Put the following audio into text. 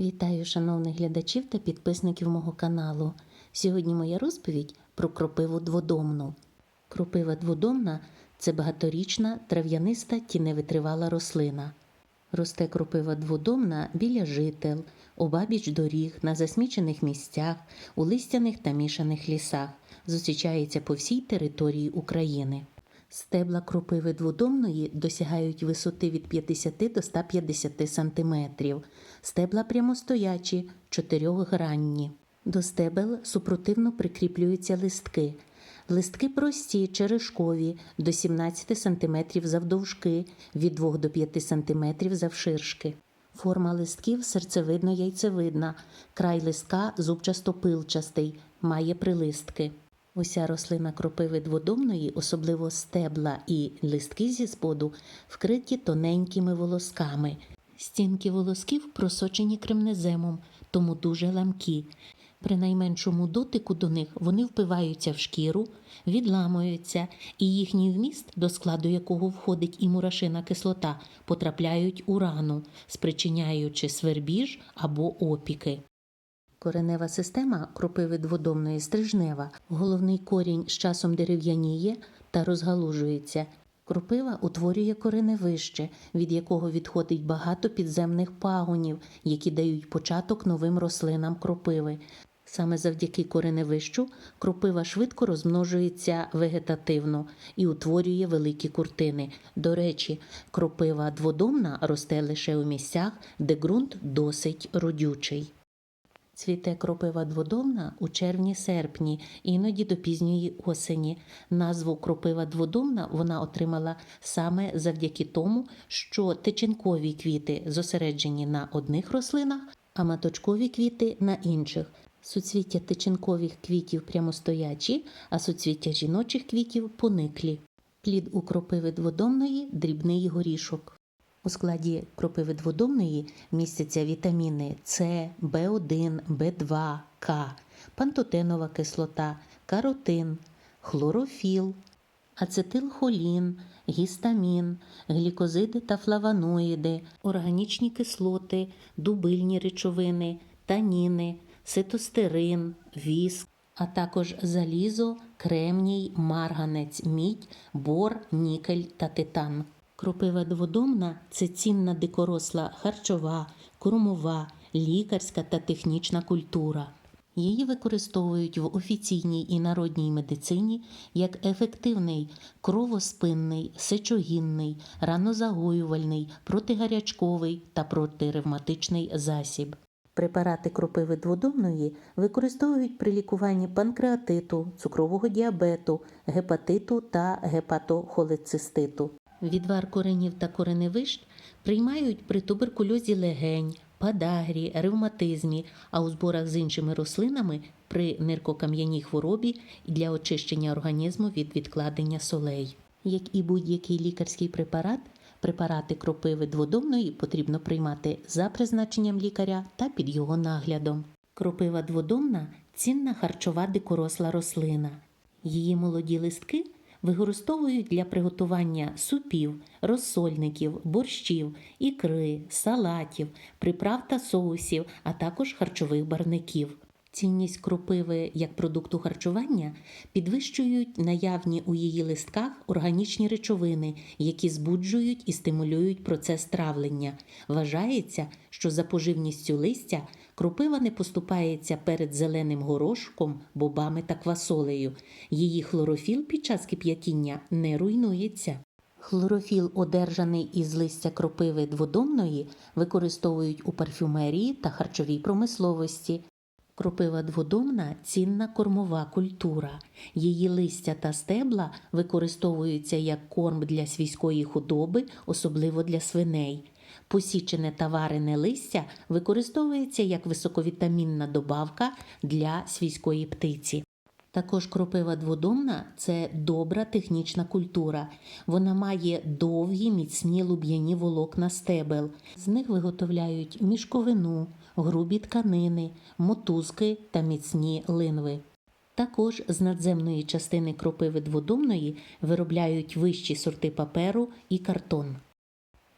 Вітаю шановних глядачів та підписників мого каналу. Сьогодні моя розповідь про кропиву дводомну. Кропива дводомна це багаторічна трав'яниста тіневитривала рослина. Росте кропива дводомна біля жител, обабіч доріг, на засмічених місцях, у листяних та мішаних лісах, зустрічається по всій території України. Стебла кропиви дводомної досягають висоти від 50 до 150 см. Стебла прямостоячі, чотирьохгранні. До стебел супротивно прикріплюються листки. Листки прості, черешкові, до 17 см завдовжки, від 2 до 5 см завширшки. Форма листків серцевидно-яйцевидна, край листка зубчасто-пилчастий, має прилистки. Уся рослина кропиви дводомної, особливо стебла і листки зі споду, вкриті тоненькими волосками. Стінки волосків просочені кремнеземом, тому дуже ламкі. При найменшому дотику до них вони впиваються в шкіру, відламуються, і їхній вміст, до складу якого входить і мурашина кислота, потрапляють у рану, спричиняючи свербіж або опіки. Коренева система кропиви дводомної стрижнева. Головний корінь з часом дерев'яніє та розгалужується. Кропива утворює кореневище, від якого відходить багато підземних пагонів, які дають початок новим рослинам кропиви. Саме завдяки кореневищу кропива швидко розмножується вегетативно і утворює великі куртини. До речі, кропива дводомна росте лише у місцях, де ґрунт досить родючий. Цвіте кропива дводомна у червні-серпні, іноді до пізньої осені. Назву кропива дводомна вона отримала саме завдяки тому, що тичинкові квіти зосереджені на одних рослинах, а маточкові квіти на інших. Суцвіття тичинкових квітів прямостоячі, а суцвіття жіночих квітів пониклі. Плід у кропиви дводомної дрібний горішок. У складі кропиви дводомної містяться вітаміни С, В1, В2, К, пантотенова кислота, каротин, хлорофіл, ацетилхолін, гістамін, глікозиди та флавоноїди, органічні кислоти, дубильні речовини, таніни, ситостерин, віск, а також залізо, кремній, марганець, мідь, бор, нікель та титан. Кропива дводомна це цінна дикоросла харчова, кормова, лікарська та технічна культура. Її використовують в офіційній і народній медицині як ефективний кровоспинний, сечогінний, ранозагоювальний, протигарячковий та протиревматичний засіб. Препарати кропиви дводомної використовують при лікуванні панкреатиту, цукрового діабету, гепатиту та гепатохолециститу. Відвар коренів та кореневищ приймають при туберкульозі легень, падагрі, ревматизмі, а у зборах з іншими рослинами при ниркокам'яній хворобі для очищення організму від відкладення солей. Як і будь-який лікарський препарат, препарати кропиви дводомної потрібно приймати за призначенням лікаря та під його наглядом. Кропива дводомна цінна харчова дикоросла рослина. Її молоді листки використовують для приготування супів, розсольників, борщів, ікри, салатів, приправ та соусів, а також харчових барників. Цінність кропиви як продукту харчування підвищують наявні у її листках органічні речовини, які збуджують і стимулюють процес травлення. Вважається, що за поживністю листя кропива не поступається перед зеленим горошком, бобами та квасолею. Її хлорофіл під час кип'ятіння не руйнується. Хлорофіл, одержаний із листя кропиви дводомної, використовують у парфюмерії та харчовій промисловості. Кропива дводомна цінна кормова культура. Її листя та стебла використовуються як корм для свійської худоби, особливо для свиней. Посічене та варене листя використовується як високовітамінна добавка для свійської птиці. Також кропива дводомна це добра технічна культура. Вона має довгі міцні луб'яні волокна стебел. З них виготовляють мішковину, грубі тканини, мотузки та міцні линви. Також з надземної частини кропиви дводомної виробляють вищі сорти паперу і картон.